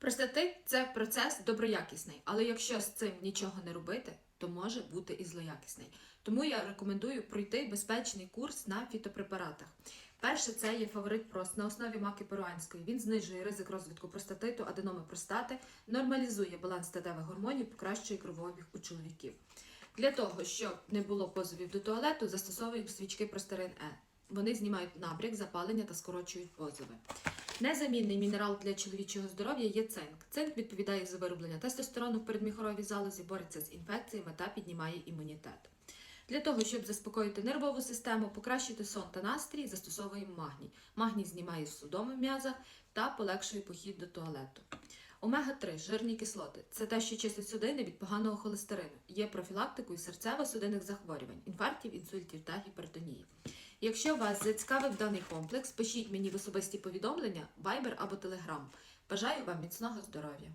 Простатит це процес доброякісний, але якщо з цим нічого не робити, то може бути і злоякісний. Тому я рекомендую пройти безпечний курс на фітопрепаратах. Перше, це є фаворит прост на основі маки перуанської. Він знижує ризик розвитку простатиту, аденоми простати, нормалізує баланс статевих гормонів, покращує кровообіг у чоловіків. Для того, щоб не було позовів до туалету, застосовуємо свічки Простерин Е. Вони знімають набряк, запалення та скорочують позови. Незамінний мінерал для чоловічого здоров'я є цинк. Цинк відповідає за вироблення тестостерону в передміхоровій залозі, бореться з інфекціями та піднімає імунітет. Для того, щоб заспокоїти нервову систему, покращити сон та настрій, застосовуємо магній. Магній знімає судоми в м'язах та полегшує похід до туалету. Омега-3 жирні кислоти це те, що чистить судини від поганого холестерину. Є профілактикою серцево-судинних захворювань, інфарктів, інсультів та гіпертонії. Якщо вас зацікавив даний комплекс, пишіть мені в особисті повідомлення, вайбер або телеграм. Бажаю вам міцного здоров'я!